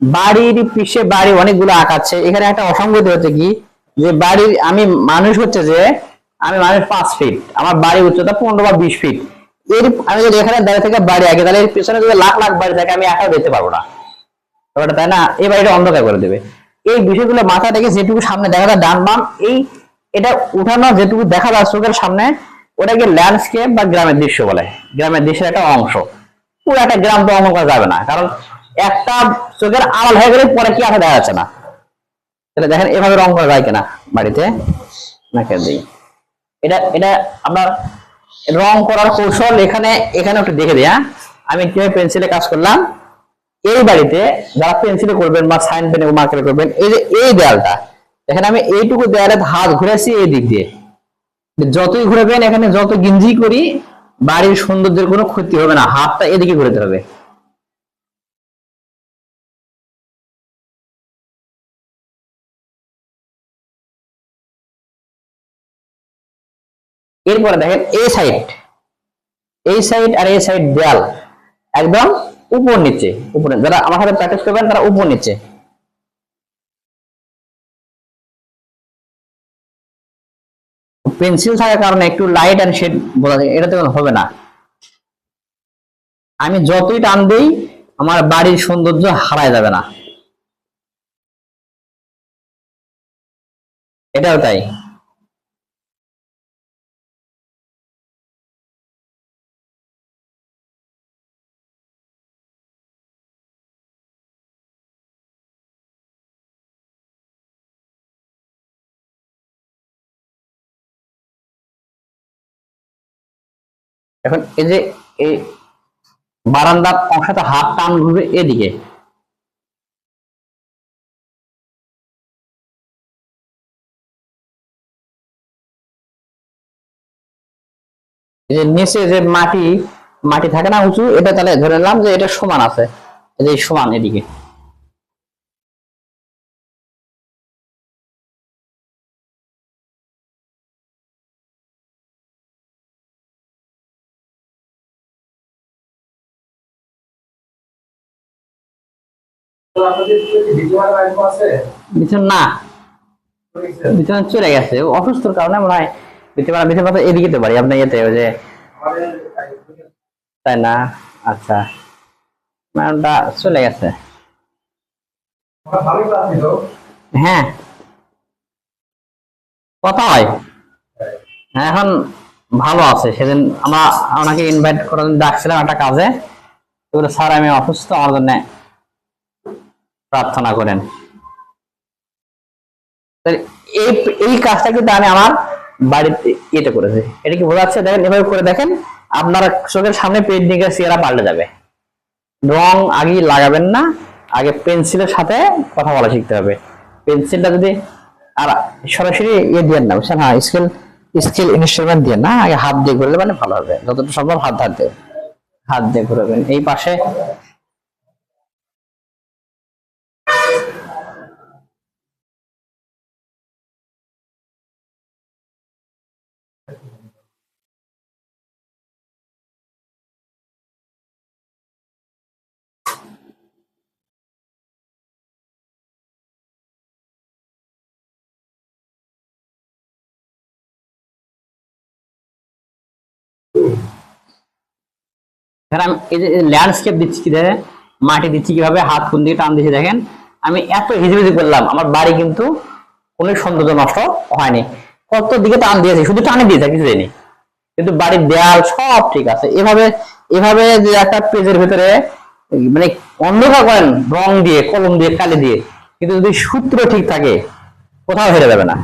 বাড়ির পিছে বাড়ি অনেকগুলো আঁকাচ্ছে এখানে একটা অসঙ্গতি হচ্ছে কি? যে বাড়ির আমি মানুষ হচ্ছে যে, আমি মানুষ পাঁচ ফিট আমার বাড়ির উচ্চতা পনেরো বা বিশ ফিট এর, আমি যদি এখানে দাঁড়িয়ে থেকে বাড়ি আগে, তাহলে এর পিছনে যদি লাখ লাখ বাড়ি থাকে, আমি একাও দেখতে পারব না। ব্যাপারটা তাই না? এই বাড়িটা অন্ধকার করে দেবে। এই বিষয়গুলো মাথা থেকে যেটুকু সামনে দেখা যায়, ডান বাম, এই, এটা উঠানো যেটুকু দেখা যায় চোখের সামনে, ওটাকে ল্যান্ডস্কেপ বা গ্রামের দৃশ্য বলে। গ্রামের দৃশ্যের একটা অংশ। পুরো একটা গ্রাম তো অঙ্কন করা যাবে না। কারণ একটা চোখের আড়াল হয়ে গেলে পরে কি আছে দেখা যাচ্ছে না? তাহলে দেখেন এভাবে রং করা যায় কিনা বাড়িতে? নাকি দিই। এটা এটা আপনার রং করার কৌশল এখানে এখানে একটু দেখে দেয়া আমি কীভাবে পেন্সিলে কাজ করলাম? এই বাড়িতে যারা পেন্সিলে করবেন বা সাইন পেনে মার্কারে করবেন, এই যে, এই দেয়ালটা, দেখেন আমি এইটুকু দেয়ালে হাত ঘুরেছি এই দিক দিয়ে। যতই ঘুরাবেন, এখানে যত গিঞ্জি করি, বাড়ির সৌন্দর্যের কোনো ক্ষতি হবে না, হাতটা এদিকে ঘুরাতে হবে। এরপরে দেখেন এই সাইড এই সাইড আর এই সাইড দেয়াল একদম উপর নিচে, উপরে যারা আমার সাথে প্র্যাকটিস করবেন, তারা উপর নিচে। পেন্সিল থাকার কারণে একটু লাইট অ্যান্ড শেড বোঝা যায়, এটা তো হবে না। আমি যতই টান দিই, আমার বাড়ির সৌন্দর্য হারায় যাবে না। এটাও তাই। এখন এই যে এই বারান্দার অংশটা হাত টান ঘুরবে এদিকে। যে নিচে যে মাটি মাটি থাকে না উঁচু, এটা তাহলে ধরে নিলাম যে এটা সমান আছে। এই যে সমান এদিকে। বিছানা না। বিছানা চলে গেছে। অসুস্থর কারণে মনে হয় বিছানা বিছানা পাতা এদিকে তো পারি আপনার ইয়েতে ওই যে তাই না? আচ্ছা। ম্যাডামটা চলে গেছে। হ্যাঁ। কথা হয়। হ্যাঁ। এখন ভালো আছে। সেদিন আমরা ওনাকে ইনভাইট করার ডাকছিলাম একটা কাজে। স্যার আমি অসুস্থ আমার জন্য প্রার্থনা করেন। এই কাজটা কিন্তু আমি আমার বাড়িতে ইয়েতে করেছি। এটা কি বোঝা যাচ্ছে? দেখেন, এভাবে করে দেখেন, আপনার চোখের সামনে পেন্টিং এর চেহারা পাল্টে যাবে। রং আগে লাগাবেন না, আগে পেন্সিলের সাথে কথা বলা শিখতে হবে। পেন্সিলটা যদি আর সরাসরি ইয়ে দিয়ে না, বুঝছেন? হ্যাঁ স্কেল স্কেল ইনস্ট্রুমেন্ট দিয়ে না, আগে হাত দিয়ে করলে মানে ভালো হবে। যতটা সম্ভব হাত হাত দিয়ে হাত দিয়ে করবেন এই পাশে এই যে ল্যান্ডস্কেপ দিচ্ছি কি দেখেন? মাটি দিচ্ছি কীভাবে, হাত কোন দিকে টান দিচ্ছি, দেখেন? আমি এত হিজিবিজি করলাম, আমার বাড়ি কিন্তু কোনো সৌন্দর্য নষ্ট হয়নি। কত দিকে টান দিয়েছি, শুধু টানে দিয়েছে কিছু দেয়নি কিন্তু বাড়ির দেয়াল সব ঠিক আছে। এভাবে এভাবে যে একটা পেজের ভিতরে মানে অন্ধকার করেন, রং দিয়ে, কলম দিয়ে, কালি দিয়ে, কিন্তু যদি সূত্র ঠিক থাকে, কোথাও হেরে যাবে না।